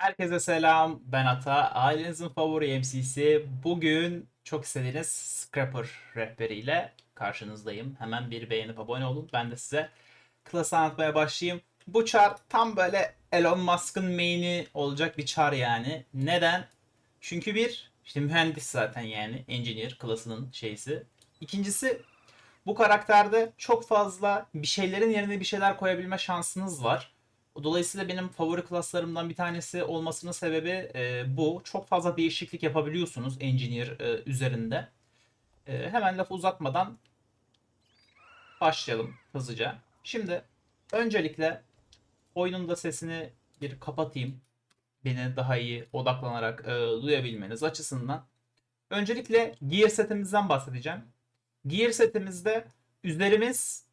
Herkese selam. Ben Ata. Ailenizin favori MC'si. Bugün çok istediğiniz Scrapper rehberiyle karşınızdayım. Hemen bir beğenip abone olun. Ben de size klası anlatmaya başlayayım. Bu çar tam böyle Elon Musk'ın main'i olacak bir çar yani. Neden? Çünkü bir, işte mühendis zaten yani. Engineer klasının şeysi. İkincisi bu karakterde çok fazla bir şeylerin yerine bir şeyler koyabilme şansınız var. Dolayısıyla benim favori klaslarımdan bir tanesi olmasının sebebi e, bu. Çok fazla değişiklik yapabiliyorsunuz Engineer e, üzerinde. E, hemen lafı uzatmadan başlayalım hızlıca. Şimdi öncelikle oyunun da sesini bir kapatayım. Beni daha iyi odaklanarak e, duyabilmeniz açısından. Öncelikle gear setimizden bahsedeceğim. Gear setimizde üzerimiz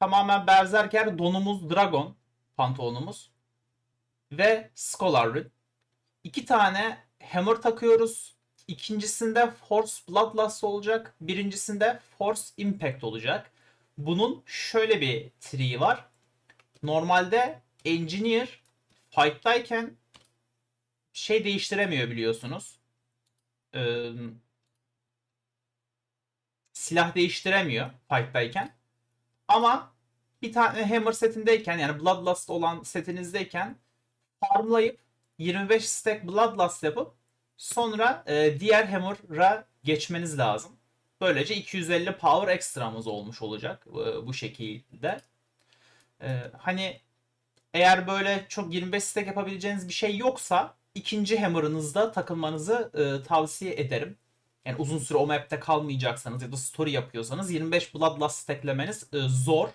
tamamen Berserker, donumuz Dragon pantolonumuz ve Scholar Rune. İki tane Hammer takıyoruz. İkincisinde Force Bloodlust olacak. Birincisinde Force Impact olacak. Bunun şöyle bir triği var. Normalde Engineer fight'tayken şey değiştiremiyor biliyorsunuz. Ee, silah değiştiremiyor fight'tayken. Ama bir tane Hammer setindeyken yani Bloodlust olan setinizdeyken farmlayıp 25 stack Bloodlust yapıp sonra e, diğer Hammer'a geçmeniz lazım. Böylece 250 power ekstramız olmuş olacak e, bu şekilde. E, hani eğer böyle çok 25 stack yapabileceğiniz bir şey yoksa ikinci Hammer'ınızda takılmanızı e, tavsiye ederim. Yani uzun süre o map'te kalmayacaksanız ya da story yapıyorsanız 25 Bloodlust stacklemeniz e, zor.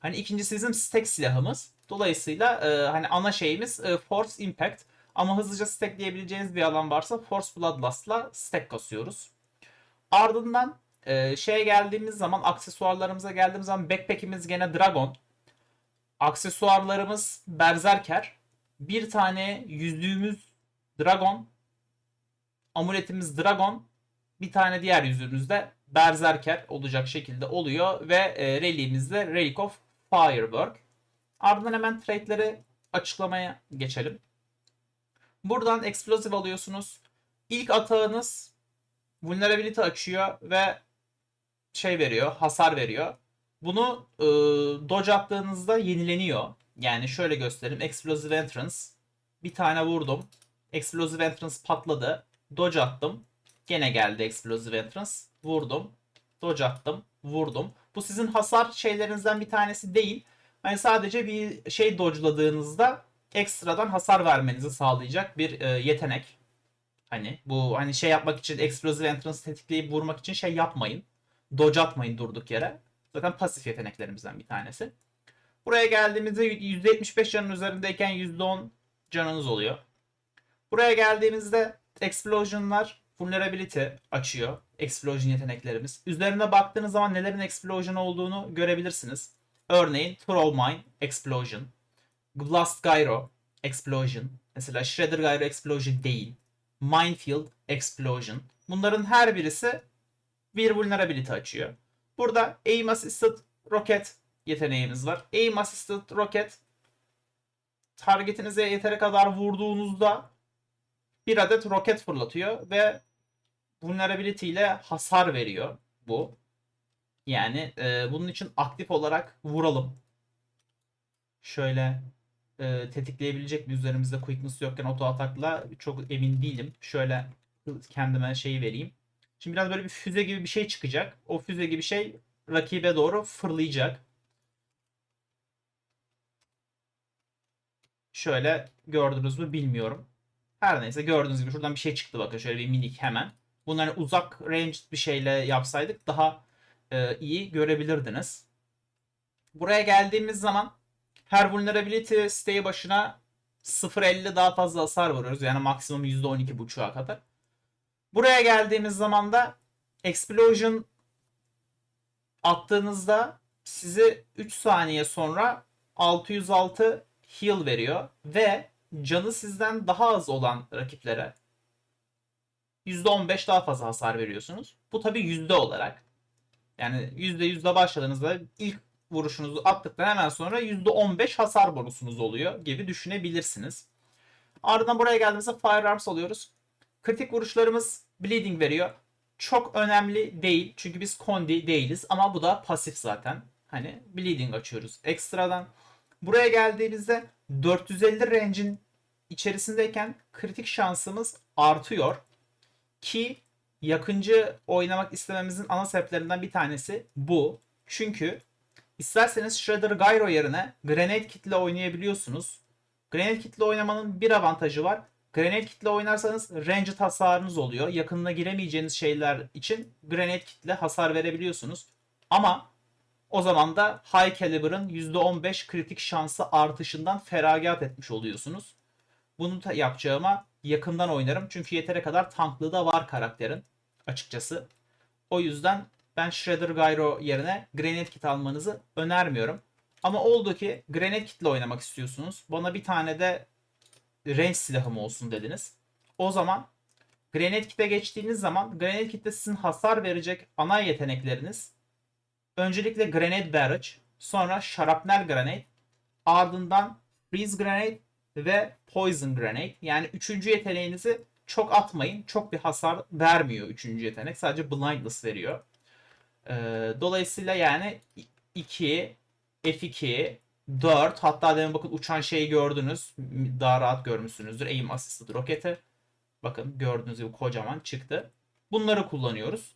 Hani ikincisi bizim stack silahımız. Dolayısıyla e, hani ana şeyimiz e, Force Impact. Ama hızlıca stackleyebileceğiniz bir alan varsa Force Bloodlust'la stack kasıyoruz. Ardından e, şeye geldiğimiz zaman aksesuarlarımıza geldiğimiz zaman backpack'imiz gene Dragon. Aksesuarlarımız Berserker. Bir tane yüzüğümüz Dragon. Amuletimiz Dragon. Bir tane diğer yüzüğümüz de Berserker olacak şekilde oluyor ve e, de Relic of Firework. Ardından hemen trade'leri açıklamaya geçelim. Buradan Explosive alıyorsunuz. İlk atağınız Vulnerability açıyor ve şey veriyor, hasar veriyor. Bunu e, dodge attığınızda yenileniyor. Yani şöyle göstereyim. Explosive Entrance. Bir tane vurdum. Explosive Entrance patladı. Dodge attım. Gene geldi Explosive Entrance. Vurdum. Dodge attım. Vurdum. Bu sizin hasar şeylerinizden bir tanesi değil. Hani sadece bir şey dodge'ladığınızda ekstradan hasar vermenizi sağlayacak bir e, yetenek. Hani bu hani şey yapmak için Explosive Entrance tetikleyip vurmak için şey yapmayın. Dodge atmayın durduk yere. Zaten pasif yeteneklerimizden bir tanesi. Buraya geldiğimizde %75 canın üzerindeyken %10 canınız oluyor. Buraya geldiğimizde Explosion'lar Vulnerability açıyor. Explosion yeteneklerimiz. Üzerine baktığınız zaman nelerin Explosion olduğunu görebilirsiniz. Örneğin Troll Mine Explosion. Blast Gyro Explosion. Mesela Shredder Gyro Explosion değil. Minefield Explosion. Bunların her birisi bir vulnerability açıyor. Burada Aim Assisted Rocket yeteneğimiz var. Aim Assisted Rocket targetinize yeteri kadar vurduğunuzda bir adet roket fırlatıyor ve vulnerability ile hasar veriyor bu. Yani e, bunun için aktif olarak vuralım. Şöyle e, tetikleyebilecek bir üzerimizde quickness yokken auto atakla çok emin değilim. Şöyle kendime şeyi vereyim. Şimdi biraz böyle bir füze gibi bir şey çıkacak. O füze gibi şey rakibe doğru fırlayacak. Şöyle gördünüz mü bilmiyorum. Her neyse gördüğünüz gibi şuradan bir şey çıktı bakın şöyle bir minik hemen. Bunları uzak range bir şeyle yapsaydık daha e, iyi görebilirdiniz. Buraya geldiğimiz zaman her vulnerability siteyi başına 0.50 daha fazla hasar vuruyoruz. Yani maksimum %12.5'a kadar. Buraya geldiğimiz zaman da explosion attığınızda sizi 3 saniye sonra 606 heal veriyor ve canı sizden daha az olan rakiplere %15 daha fazla hasar veriyorsunuz. Bu tabi yüzde olarak. Yani %100'de başladığınızda ilk vuruşunuzu attıktan hemen sonra %15 hasar bonusunuz oluyor gibi düşünebilirsiniz. Ardından buraya geldiğimizde Firearms alıyoruz. Kritik vuruşlarımız Bleeding veriyor. Çok önemli değil. Çünkü biz Condi değiliz. Ama bu da pasif zaten. Hani Bleeding açıyoruz ekstradan. Buraya geldiğimizde 450 range'in içerisindeyken kritik şansımız artıyor. Ki yakıncı oynamak istememizin ana sebeplerinden bir tanesi bu. Çünkü isterseniz Shredder Gyro yerine Grenade Kit'le oynayabiliyorsunuz. Grenade Kit'le oynamanın bir avantajı var. Grenade Kit'le oynarsanız ranged hasarınız oluyor. Yakınına giremeyeceğiniz şeyler için Grenade Kit'le hasar verebiliyorsunuz. Ama o zaman da High Caliber'ın %15 kritik şansı artışından feragat etmiş oluyorsunuz. Bunu yapacağıma yakından oynarım. Çünkü yeteri kadar tanklığı da var karakterin açıkçası. O yüzden ben Shredder Gyro yerine Grenade Kit almanızı önermiyorum. Ama oldu ki Grenade Kit'le oynamak istiyorsunuz. Bana bir tane de range silahım olsun dediniz. O zaman Grenade Kit'e geçtiğiniz zaman Grenade Kit'te sizin hasar verecek ana yetenekleriniz öncelikle Grenade Barrage, sonra Shrapnel Grenade, ardından Freeze Grenade ve Poison Grenade. Yani üçüncü yeteneğinizi çok atmayın. Çok bir hasar vermiyor üçüncü yetenek. Sadece Blindness veriyor. Ee, dolayısıyla yani 2, F2, 4 hatta demin bakın uçan şeyi gördünüz. Daha rahat görmüşsünüzdür. Aim Assisted roketi. Bakın gördüğünüz gibi kocaman çıktı. Bunları kullanıyoruz.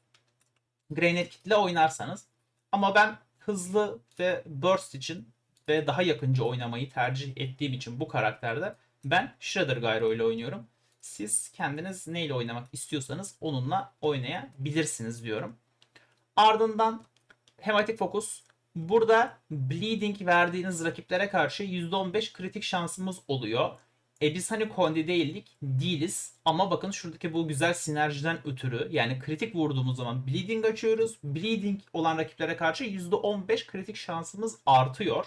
Grenade Kit ile oynarsanız. Ama ben hızlı ve burst için ve daha yakınca oynamayı tercih ettiğim için bu karakterde ben Shredder Gyro ile oynuyorum. Siz kendiniz neyle oynamak istiyorsanız onunla oynayabilirsiniz diyorum. Ardından Hematic Focus. Burada Bleeding verdiğiniz rakiplere karşı %15 kritik şansımız oluyor. E biz hani Kondi değildik, değiliz. Ama bakın şuradaki bu güzel sinerjiden ötürü yani kritik vurduğumuz zaman Bleeding açıyoruz. Bleeding olan rakiplere karşı %15 kritik şansımız artıyor.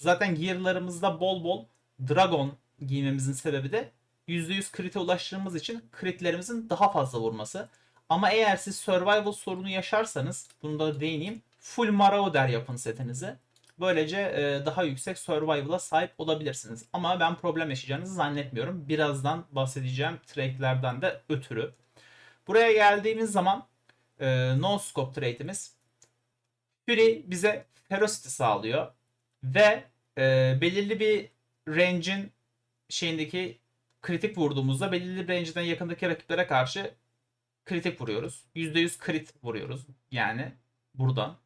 Zaten gearlarımızda bol bol Dragon giymemizin sebebi de %100 krite ulaştığımız için kritlerimizin daha fazla vurması. Ama eğer siz survival sorunu yaşarsanız, bunu da değineyim, full Marauder yapın setinizi. Böylece e, daha yüksek survival'a sahip olabilirsiniz. Ama ben problem yaşayacağınızı zannetmiyorum. Birazdan bahsedeceğim trade'lerden de ötürü. Buraya geldiğimiz zaman e, no scope trade'imiz Fury bize ferocity sağlıyor ve e, belirli bir range'in şeyindeki kritik vurduğumuzda belirli bir range'den yakındaki rakiplere karşı kritik vuruyoruz. %100 crit vuruyoruz. Yani buradan.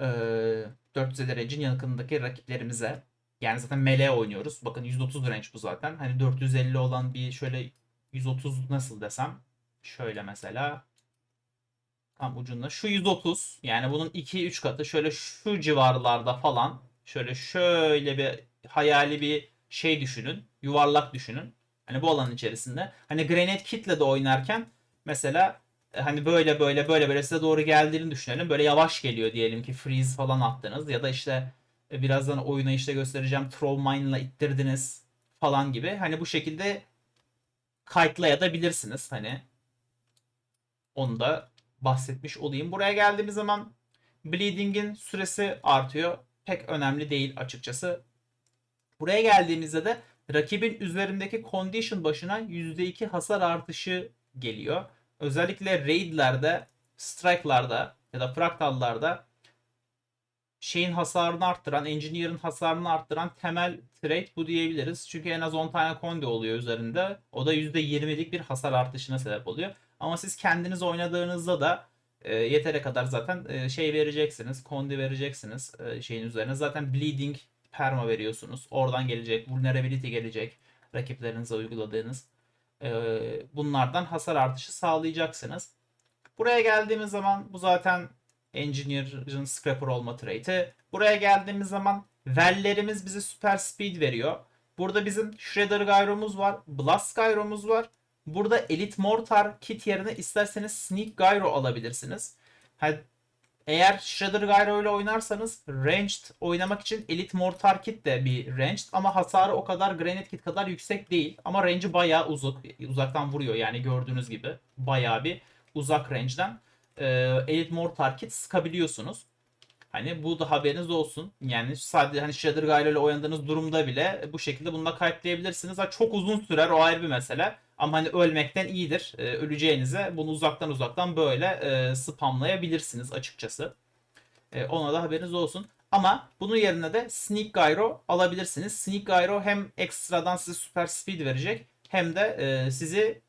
Ee, 450 range'in yakındaki rakiplerimize. Yani zaten melee oynuyoruz. Bakın 130 range bu zaten. Hani 450 olan bir şöyle 130 nasıl desem. Şöyle mesela. Tam ucunda. Şu 130. Yani bunun 2-3 katı. Şöyle şu civarlarda falan. Şöyle şöyle bir hayali bir şey düşünün. Yuvarlak düşünün. Hani bu alanın içerisinde. Hani Grenade Kit'le de oynarken mesela e, hani böyle böyle böyle böyle size doğru geldiğini düşünelim. Böyle yavaş geliyor diyelim ki freeze falan attınız ya da işte e, birazdan oyuna işte göstereceğim throw mine'la ittirdiniz falan gibi. Hani bu şekilde kayıtlayabilirsiniz hani. Onu da bahsetmiş olayım. Buraya geldiğimiz zaman bleeding'in süresi artıyor. Pek önemli değil açıkçası. Buraya geldiğimizde de rakibin üzerindeki condition başına %2 hasar artışı geliyor. Özellikle raidlerde, strike'larda ya da fractal'larda şeyin hasarını arttıran, engineer'ın hasarını arttıran temel trade bu diyebiliriz. Çünkü en az 10 tane kondi oluyor üzerinde. O da %20'lik bir hasar artışına sebep oluyor. Ama siz kendiniz oynadığınızda da e, yetere kadar zaten e, şey vereceksiniz. Kondi vereceksiniz e, şeyin üzerine. Zaten bleeding perma veriyorsunuz. Oradan gelecek, vulnerability gelecek rakiplerinize uyguladığınız. E, bunlardan hasar artışı sağlayacaksınız. Buraya geldiğimiz zaman bu zaten Engineer'ın Scrapper olma trade'i. Buraya geldiğimiz zaman Vellerimiz bize süper speed veriyor. Burada bizim Shredder Gyro'muz var. Blast Gyro'muz var. Burada Elite Mortar kit yerine isterseniz Sneak Gyro alabilirsiniz. Ha, eğer Shredder Gyro ile oynarsanız ranged oynamak için Elite Mortar kit de bir ranged ama hasarı o kadar Granite kit kadar yüksek değil. Ama range'i bayağı uzak. Uzaktan vuruyor yani gördüğünüz gibi. Bayağı bir uzak range'den e, Elite Mortar kit sıkabiliyorsunuz. Hani bu da haberiniz olsun. Yani sadece hani Shader Gyro ile oynadığınız durumda bile bu şekilde bununla kayıtlayabilirsiniz. Ha, çok uzun sürer o ayrı bir mesele. Ama hani ölmekten iyidir. Ee, öleceğinize bunu uzaktan uzaktan böyle e, spamlayabilirsiniz açıkçası. E, ona da haberiniz olsun. Ama bunun yerine de Sneak Gyro alabilirsiniz. Sneak Gyro hem ekstradan size super speed verecek hem de e, sizi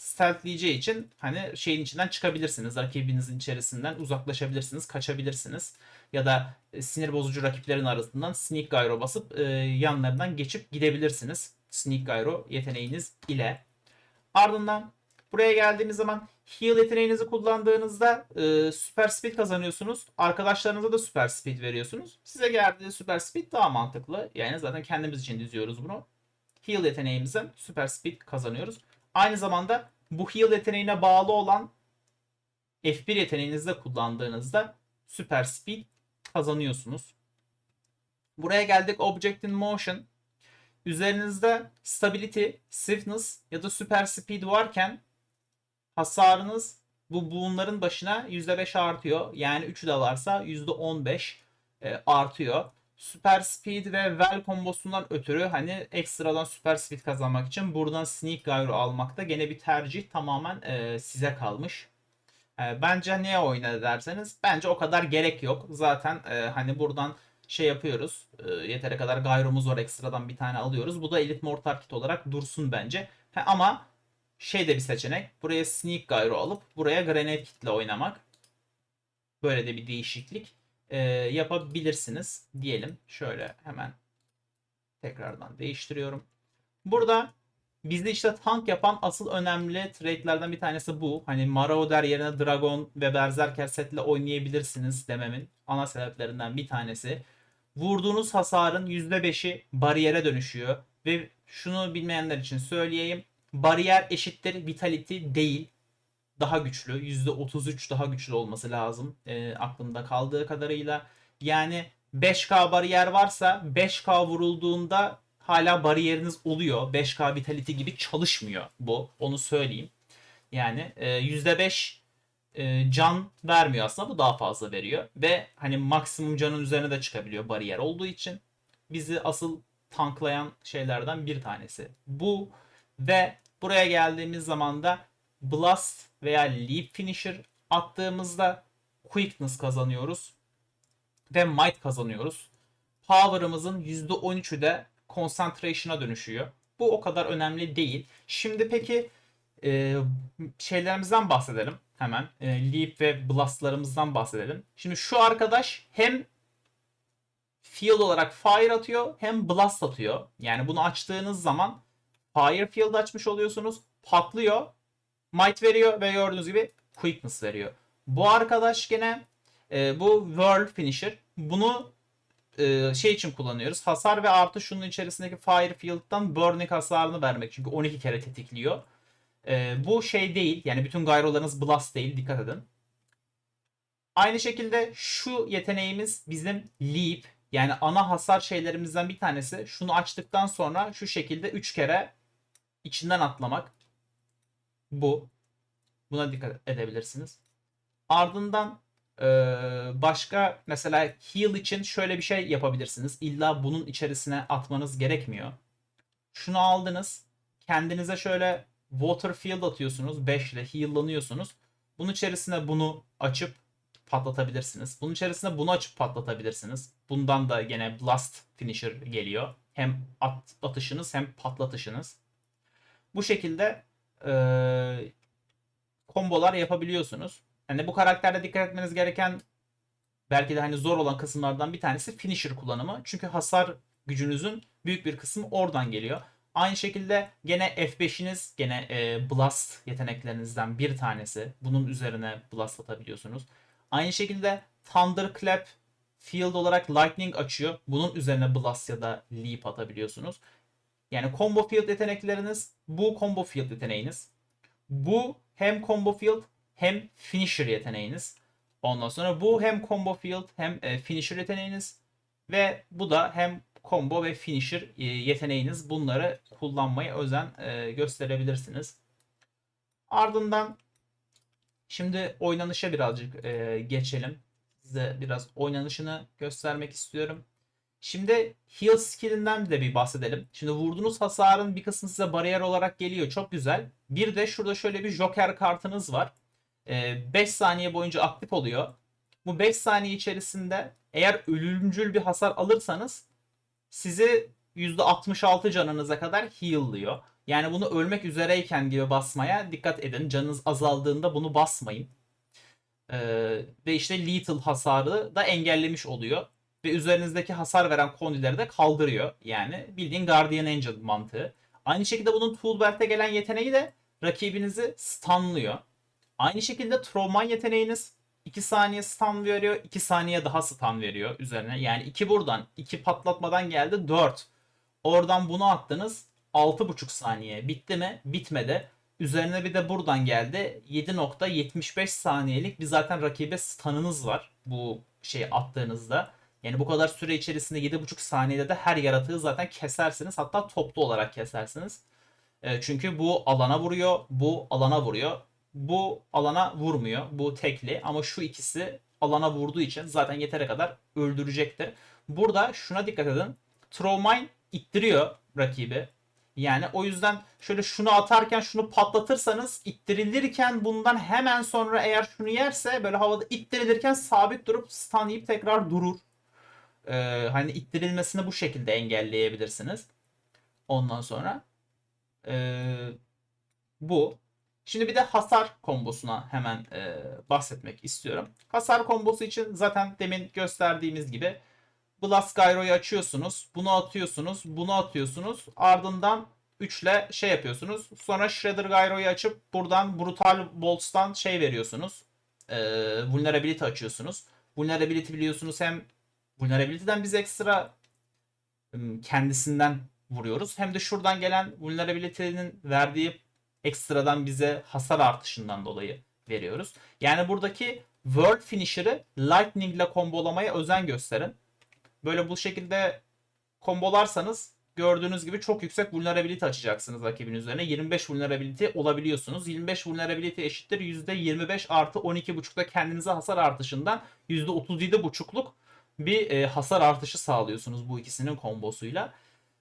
stealthleyeceği için hani şeyin içinden çıkabilirsiniz. Rakibinizin içerisinden uzaklaşabilirsiniz, kaçabilirsiniz. Ya da e, sinir bozucu rakiplerin arasından Sneak Gyro basıp e, yanlarından geçip gidebilirsiniz. Sneak Gyro yeteneğiniz ile. Ardından buraya geldiğimiz zaman heal yeteneğinizi kullandığınızda e, super speed kazanıyorsunuz. Arkadaşlarınıza da super speed veriyorsunuz. Size geldiği super speed daha mantıklı. Yani zaten kendimiz için diziyoruz bunu. Heal yeteneğimizden super speed kazanıyoruz. Aynı zamanda bu heal yeteneğine bağlı olan F1 yeteneğinizi de kullandığınızda super speed kazanıyorsunuz. Buraya geldik Object in Motion. Üzerinizde stability, swiftness ya da super speed varken hasarınız bu bunların başına %5 artıyor. Yani 3'ü de varsa %15 e, artıyor. Super Speed ve Well kombosundan ötürü hani ekstradan Super Speed kazanmak için buradan Sneak Gyro almak da gene bir tercih tamamen e, size kalmış. E, bence neye oyna derseniz bence o kadar gerek yok. Zaten e, hani buradan şey yapıyoruz. E, yeteri kadar Gyro'muz var ekstradan bir tane alıyoruz. Bu da Elite Mortar Kit olarak dursun bence. Ha, ama şey de bir seçenek. Buraya Sneak Gyro alıp buraya Grenade Kit'le oynamak. Böyle de bir değişiklik e, yapabilirsiniz diyelim. Şöyle hemen tekrardan değiştiriyorum. Burada bizde işte tank yapan asıl önemli trade'lerden bir tanesi bu. Hani Marauder yerine Dragon ve Berserker setle oynayabilirsiniz dememin ana sebeplerinden bir tanesi. Vurduğunuz hasarın %5'i bariyere dönüşüyor. Ve şunu bilmeyenler için söyleyeyim. Bariyer eşittir vitality değil daha güçlü. %33 daha güçlü olması lazım. E, aklımda kaldığı kadarıyla. Yani 5K bariyer varsa 5K vurulduğunda hala bariyeriniz oluyor. 5K vitality gibi çalışmıyor bu. Onu söyleyeyim. Yani e, %5 e, can vermiyor aslında. Bu daha fazla veriyor. Ve hani maksimum canın üzerine de çıkabiliyor bariyer olduğu için. Bizi asıl tanklayan şeylerden bir tanesi. Bu ve buraya geldiğimiz zaman da Blast veya Leap Finisher attığımızda Quickness kazanıyoruz. Ve Might kazanıyoruz. Power'ımızın %13'ü de Concentration'a dönüşüyor. Bu o kadar önemli değil. Şimdi peki e, şeylerimizden bahsedelim hemen. E, Leap ve Blast'larımızdan bahsedelim. Şimdi şu arkadaş hem Field olarak Fire atıyor hem Blast atıyor. Yani bunu açtığınız zaman Fire Field açmış oluyorsunuz. Patlıyor Might veriyor ve gördüğünüz gibi Quickness veriyor. Bu arkadaş gene e, bu World Finisher. Bunu e, şey için kullanıyoruz. Hasar ve artı şunun içerisindeki Fire Field'dan Burning hasarını vermek. Çünkü 12 kere tetikliyor. E, bu şey değil. Yani bütün gyrolarınız Blast değil. Dikkat edin. Aynı şekilde şu yeteneğimiz bizim Leap. Yani ana hasar şeylerimizden bir tanesi. Şunu açtıktan sonra şu şekilde 3 kere içinden atlamak. Bu. Buna dikkat edebilirsiniz. Ardından e, başka mesela heal için şöyle bir şey yapabilirsiniz. İlla bunun içerisine atmanız gerekmiyor. Şunu aldınız. Kendinize şöyle water field atıyorsunuz. 5 ile heal'lanıyorsunuz. Bunun içerisine bunu açıp patlatabilirsiniz. Bunun içerisine bunu açıp patlatabilirsiniz. Bundan da gene blast finisher geliyor. Hem at, atışınız hem patlatışınız. Bu şekilde e, kombolar yapabiliyorsunuz. Hani bu karakterde dikkat etmeniz gereken belki de hani zor olan kısımlardan bir tanesi finisher kullanımı. Çünkü hasar gücünüzün büyük bir kısmı oradan geliyor. Aynı şekilde gene F5'iniz gene e, blast yeteneklerinizden bir tanesi. Bunun üzerine blast atabiliyorsunuz. Aynı şekilde Thunderclap field olarak lightning açıyor. Bunun üzerine blast ya da leap atabiliyorsunuz. Yani combo field yetenekleriniz bu combo field yeteneğiniz. Bu hem combo field hem finisher yeteneğiniz. Ondan sonra bu hem combo field hem e, finisher yeteneğiniz ve bu da hem combo ve finisher e, yeteneğiniz. Bunları kullanmayı özen e, gösterebilirsiniz. Ardından şimdi oynanışa birazcık geçelim. size biraz oynanışını göstermek istiyorum. Şimdi heal skillinden de bir bahsedelim. Şimdi vurduğunuz hasarın bir kısmı size bariyer olarak geliyor. Çok güzel. Bir de şurada şöyle bir joker kartınız var. 5 saniye boyunca aktif oluyor. Bu 5 saniye içerisinde eğer ölümcül bir hasar alırsanız sizi %66 canınıza kadar heal'lıyor. Yani bunu ölmek üzereyken gibi basmaya dikkat edin. Canınız azaldığında bunu basmayın. Ee, ve işte lethal hasarı da engellemiş oluyor. Ve üzerinizdeki hasar veren kondileri de kaldırıyor. Yani bildiğin Guardian Angel mantığı. Aynı şekilde bunun Tool Belt'e gelen yeteneği de rakibinizi stunlıyor. Aynı şekilde Trauman yeteneğiniz 2 saniye stun veriyor. 2 saniye daha stun veriyor üzerine. Yani 2 buradan 2 patlatmadan geldi 4. Oradan bunu attınız 6,5 saniye. Bitti mi? Bitmedi. Üzerine bir de buradan geldi. 7.75 saniyelik bir zaten rakibe stun'ınız var. Bu şeyi attığınızda. Yani bu kadar süre içerisinde 7.5 saniyede de her yaratığı zaten kesersiniz. Hatta toplu olarak kesersiniz. E, çünkü bu alana vuruyor, bu alana vuruyor. Bu alana vurmuyor. Bu tekli ama şu ikisi alana vurduğu için zaten yetere kadar öldürecektir. Burada şuna dikkat edin. Trowmine ittiriyor rakibi. Yani o yüzden şöyle şunu atarken şunu patlatırsanız ittirilirken bundan hemen sonra eğer şunu yerse böyle havada ittirilirken sabit durup stun yiyip tekrar durur. Ee, hani ittirilmesini bu şekilde engelleyebilirsiniz. Ondan sonra ee, bu. Şimdi bir de hasar kombosuna hemen e, bahsetmek istiyorum. Hasar kombosu için zaten demin gösterdiğimiz gibi Blast Gyro'yu açıyorsunuz. Bunu atıyorsunuz. Bunu atıyorsunuz. Ardından 3 ile şey yapıyorsunuz. Sonra Shredder Gyro'yu açıp buradan Brutal Bolts'tan şey veriyorsunuz. E, vulnerability açıyorsunuz. Vulnerability biliyorsunuz hem Vulnerability'den biz ekstra kendisinden vuruyoruz. Hem de şuradan gelen Vulnerability'nin verdiği ekstradan bize hasar artışından dolayı veriyoruz. Yani buradaki World Finisher'ı Lightning ile kombolamaya özen gösterin. Böyle bu şekilde kombolarsanız gördüğünüz gibi çok yüksek vulnerability açacaksınız rakibin üzerine. 25 vulnerability olabiliyorsunuz. 25 vulnerability eşittir %25 artı 12.5'da kendinize hasar artışından %37.5'luk bir e, hasar artışı sağlıyorsunuz bu ikisinin kombosuyla.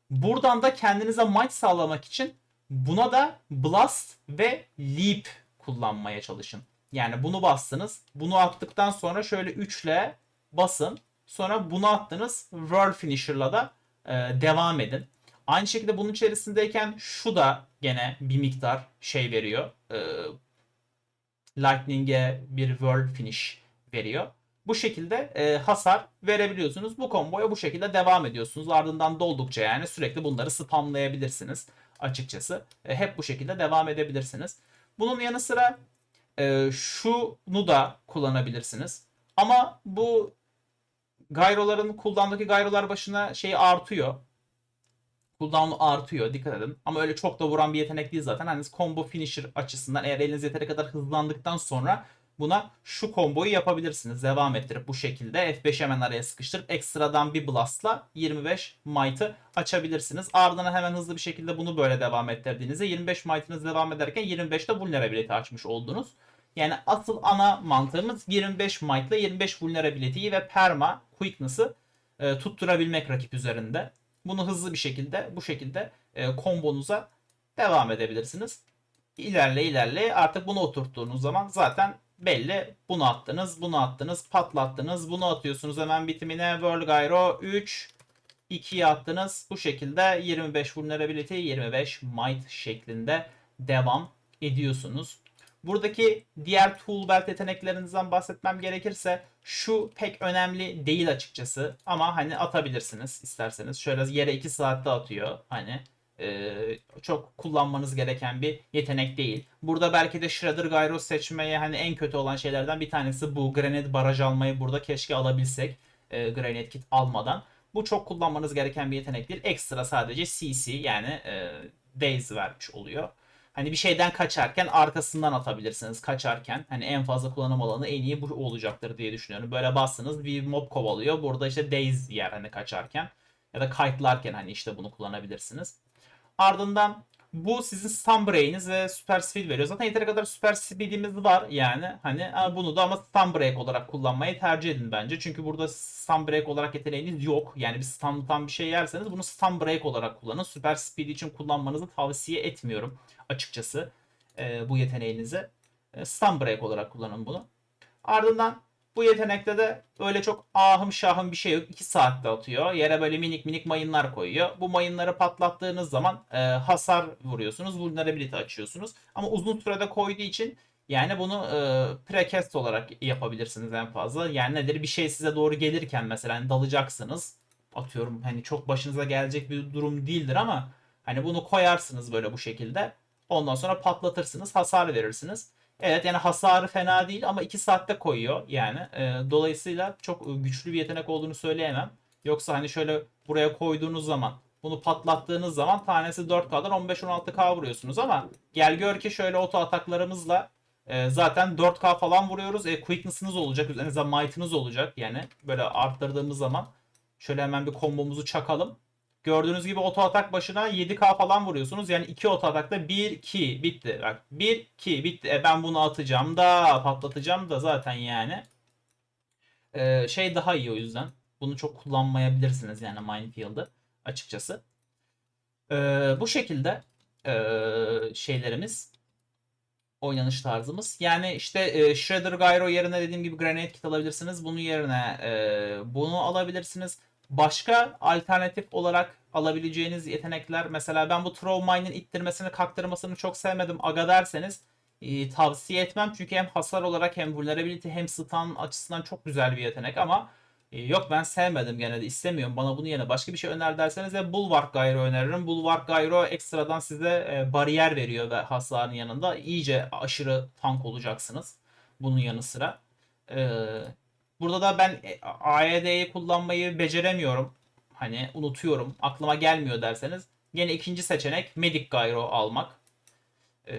Buradan da kendinize might sağlamak için buna da blast ve leap kullanmaya çalışın. Yani bunu bastınız. Bunu attıktan sonra şöyle 3 ile basın. Sonra bunu attınız. World Finisher'la da e, devam edin. Aynı şekilde bunun içerisindeyken şu da gene bir miktar şey veriyor. E, Lightning'e bir World Finish veriyor. Bu şekilde e, hasar verebiliyorsunuz. Bu komboya bu şekilde devam ediyorsunuz. Ardından doldukça yani sürekli bunları spamlayabilirsiniz açıkçası. E, hep bu şekilde devam edebilirsiniz. Bunun yanı sıra e, şunu da kullanabilirsiniz. Ama bu gyroların cooldown'daki gyrolar başına şey artıyor. Cooldown'u artıyor dikkat edin. Ama öyle çok da vuran bir yetenek değil zaten. Hani combo finisher açısından eğer eliniz yeteri kadar hızlandıktan sonra buna şu komboyu yapabilirsiniz. Devam ettirip bu şekilde F5 hemen araya sıkıştırıp ekstradan bir blastla 25 might'ı açabilirsiniz. Ardından hemen hızlı bir şekilde bunu böyle devam ettirdiğinizde 25 might'ınız devam ederken 25'te vulnerability açmış oldunuz. Yani asıl ana mantığımız 25 might ile 25 vulnerability'yi ve perma quickness'ı e, tutturabilmek rakip üzerinde. Bunu hızlı bir şekilde bu şekilde e, kombonuza devam edebilirsiniz. İlerle ilerle artık bunu oturttuğunuz zaman zaten belli. Bunu attınız, bunu attınız, patlattınız, bunu atıyorsunuz hemen bitimine. World Gyro 3, 2'ye attınız. Bu şekilde 25 vulnerability, 25 might şeklinde devam ediyorsunuz. Buradaki diğer tool belt yeteneklerinizden bahsetmem gerekirse şu pek önemli değil açıkçası ama hani atabilirsiniz isterseniz. Şöyle yere 2 saatte atıyor hani e, çok kullanmanız gereken bir yetenek değil. Burada belki de Shredder Gyro seçmeye hani en kötü olan şeylerden bir tanesi bu. Granite baraj almayı burada keşke alabilsek. E, Granite kit almadan. Bu çok kullanmanız gereken bir yetenek değil. Ekstra sadece CC yani e, Daze vermiş oluyor. Hani bir şeyden kaçarken arkasından atabilirsiniz. Kaçarken hani en fazla kullanım alanı en iyi bu olacaktır diye düşünüyorum. Böyle bastınız bir mob kovalıyor. Burada işte Daze yer hani kaçarken. Ya da kite'larken hani işte bunu kullanabilirsiniz. Ardından bu sizin stun break'iniz ve super speed veriyor. Zaten yeteri kadar super speed'imiz var yani. Hani ha, bunu da ama stun break olarak kullanmayı tercih edin bence. Çünkü burada stun break olarak yeteneğiniz yok. Yani bir stun'dan bir şey yerseniz bunu stun break olarak kullanın. Super speed için kullanmanızı tavsiye etmiyorum açıkçası e, bu yeteneğinizi. E, stun break olarak kullanın bunu. Ardından bu yetenekte de öyle çok ahım şahım bir şey yok. 2 saatte atıyor. Yere böyle minik minik mayınlar koyuyor. Bu mayınları patlattığınız zaman e, hasar vuruyorsunuz. Vulnerability açıyorsunuz. Ama uzun sürede koyduğu için yani bunu e, precast olarak yapabilirsiniz en fazla. Yani nedir? Bir şey size doğru gelirken mesela hani dalacaksınız. Atıyorum hani çok başınıza gelecek bir durum değildir ama hani bunu koyarsınız böyle bu şekilde. Ondan sonra patlatırsınız, hasar verirsiniz. Evet yani hasarı fena değil ama 2 saatte koyuyor yani. E, dolayısıyla çok e, güçlü bir yetenek olduğunu söyleyemem. Yoksa hani şöyle buraya koyduğunuz zaman bunu patlattığınız zaman tanesi 4K'dan 15-16K vuruyorsunuz ama gel gör ki şöyle oto ataklarımızla e, zaten 4K falan vuruyoruz. E, quickness'ınız olacak. Üzerinizde might'ınız olacak yani. Böyle arttırdığımız zaman şöyle hemen bir kombomuzu çakalım. Gördüğünüz gibi oto atak başına 7K falan vuruyorsunuz. Yani 2 oto atakta 1-2 bitti. Bak 1-2 bitti. E ben bunu atacağım da patlatacağım da zaten yani. Ee, şey daha iyi o yüzden. Bunu çok kullanmayabilirsiniz yani Minefield'ı açıkçası. Ee, bu şekilde ee, şeylerimiz oynanış tarzımız. Yani işte e, Shredder Gyro yerine dediğim gibi Granite Kit alabilirsiniz. Bunun yerine e, bunu alabilirsiniz. Başka alternatif olarak alabileceğiniz yetenekler mesela ben bu Throw Mine'in ittirmesini kaktırmasını çok sevmedim aga derseniz e, tavsiye etmem. Çünkü hem hasar olarak hem vulnerability hem stun açısından çok güzel bir yetenek ama e, yok ben sevmedim gene de istemiyorum. Bana bunun yerine başka bir şey öner derseniz de Bulwark Gyro öneririm. Bulwark Gyro ekstradan size e, bariyer veriyor ve hasarın yanında. iyice aşırı tank olacaksınız bunun yanı sıra. Eee Burada da ben AED'yi kullanmayı beceremiyorum. Hani unutuyorum. Aklıma gelmiyor derseniz. Yine ikinci seçenek Medic Gyro almak. Ee,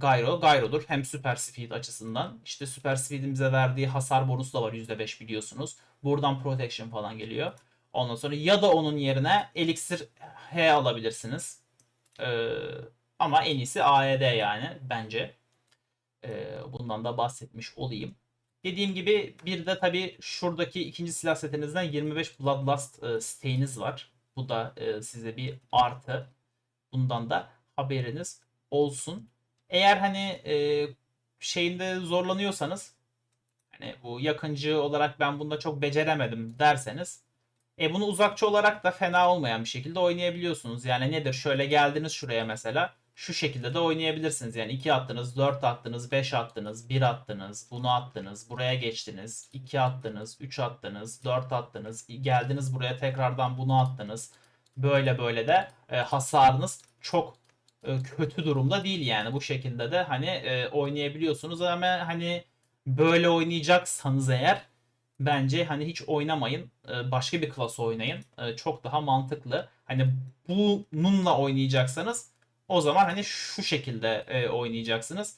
Gyro, Gyro'dur. Hem Super Speed açısından. İşte Super Speed'imize verdiği hasar bonusu da var %5 biliyorsunuz. Buradan Protection falan geliyor. Ondan sonra ya da onun yerine Elixir H alabilirsiniz. Ee, ama en iyisi AED yani bence. Ee, bundan da bahsetmiş olayım. Dediğim gibi bir de tabii şuradaki ikinci silah setinizden 25 Bloodlust e, stay'iniz var. Bu da e, size bir artı. Bundan da haberiniz olsun. Eğer hani e, şeyinde zorlanıyorsanız hani bu yakıncı olarak ben bunda çok beceremedim derseniz e bunu uzakçı olarak da fena olmayan bir şekilde oynayabiliyorsunuz. Yani nedir? Şöyle geldiniz şuraya mesela şu şekilde de oynayabilirsiniz. Yani 2 attınız, 4 attınız, 5 attınız, 1 attınız, bunu attınız, buraya geçtiniz, 2 attınız, 3 attınız, 4 attınız, geldiniz buraya tekrardan bunu attınız. Böyle böyle de e, hasarınız çok e, kötü durumda değil yani bu şekilde de hani e, oynayabiliyorsunuz ama hani böyle oynayacaksanız eğer bence hani hiç oynamayın. E, başka bir klas oynayın. E, çok daha mantıklı. Hani bununla oynayacaksanız o zaman hani şu şekilde e, oynayacaksınız.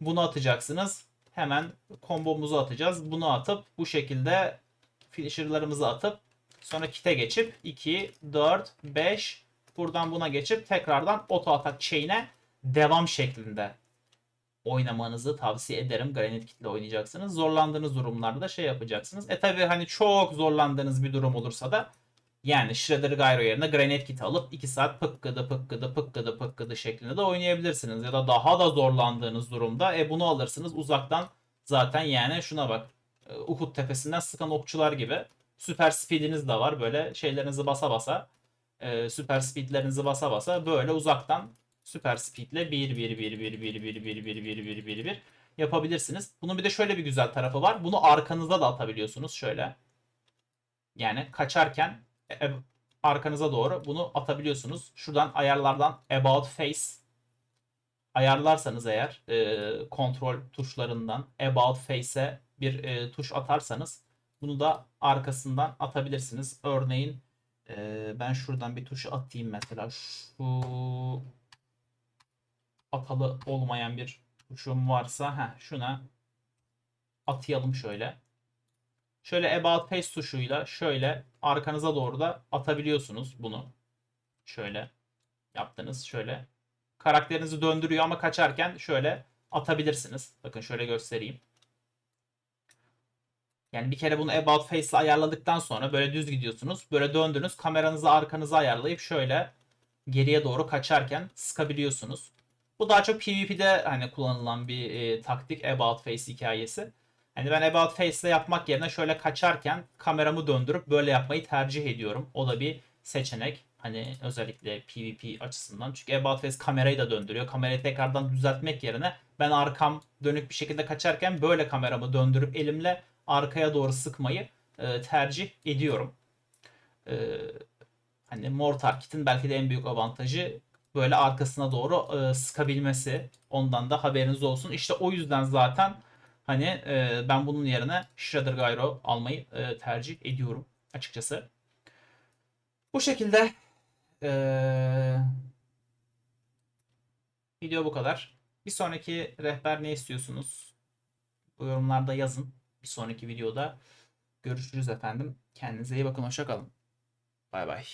Bunu atacaksınız. Hemen kombomuzu atacağız. Bunu atıp bu şekilde finisher'larımızı atıp sonra kite geçip 2, 4, 5 buradan buna geçip tekrardan auto atak chain'e devam şeklinde oynamanızı tavsiye ederim. Granit kitle oynayacaksınız. Zorlandığınız durumlarda şey yapacaksınız. E tabi hani çok zorlandığınız bir durum olursa da yani Shredder Gyro yerine Granite Kit alıp 2 saat pıkkıdı pıkkıdı pıkkıdı pıkkıdı şeklinde de oynayabilirsiniz. Ya da daha da zorlandığınız durumda e bunu alırsınız uzaktan zaten yani şuna bak. E, Uhud tepesinden sıkan okçular gibi. Süper speediniz de var böyle şeylerinizi basa basa. E, süper speedlerinizi basa basa böyle uzaktan süper speedle 1 1 1 1 1 1 1 1 1 1 1 1 yapabilirsiniz. Bunun bir de şöyle bir güzel tarafı var. Bunu arkanızda da atabiliyorsunuz şöyle. Yani kaçarken e, arkanıza doğru bunu atabiliyorsunuz. Şuradan ayarlardan About Face ayarlarsanız eğer e, kontrol tuşlarından About Face'e bir e, tuş atarsanız bunu da arkasından atabilirsiniz. Örneğin e, ben şuradan bir tuşu atayım mesela. Şu atalı olmayan bir tuşum varsa heh, şuna atayalım şöyle. Şöyle About Face tuşuyla şöyle arkanıza doğru da atabiliyorsunuz bunu. Şöyle yaptınız. Şöyle Karakterinizi döndürüyor ama kaçarken şöyle atabilirsiniz. Bakın şöyle göstereyim. Yani bir kere bunu about face ile ayarladıktan sonra böyle düz gidiyorsunuz. Böyle döndünüz. Kameranızı arkanıza ayarlayıp şöyle geriye doğru kaçarken sıkabiliyorsunuz. Bu daha çok PvP'de hani kullanılan bir e, taktik about face hikayesi. Hani ben about face ile yapmak yerine şöyle kaçarken kameramı döndürüp böyle yapmayı tercih ediyorum. O da bir seçenek. Hani özellikle PvP açısından. Çünkü about face kamerayı da döndürüyor. Kamerayı tekrardan düzeltmek yerine ben arkam dönük bir şekilde kaçarken böyle kameramı döndürüp elimle arkaya doğru sıkmayı e, tercih ediyorum. E, hani Mortar Kit'in belki de en büyük avantajı böyle arkasına doğru e, sıkabilmesi. Ondan da haberiniz olsun. İşte o yüzden zaten hani e, ben bunun yerine Shredder Gyro almayı e, tercih ediyorum açıkçası. Bu şekilde e, video bu kadar. Bir sonraki rehber ne istiyorsunuz? Bu yorumlarda yazın. Bir sonraki videoda görüşürüz efendim. Kendinize iyi bakın. Hoşça kalın. Bay bay.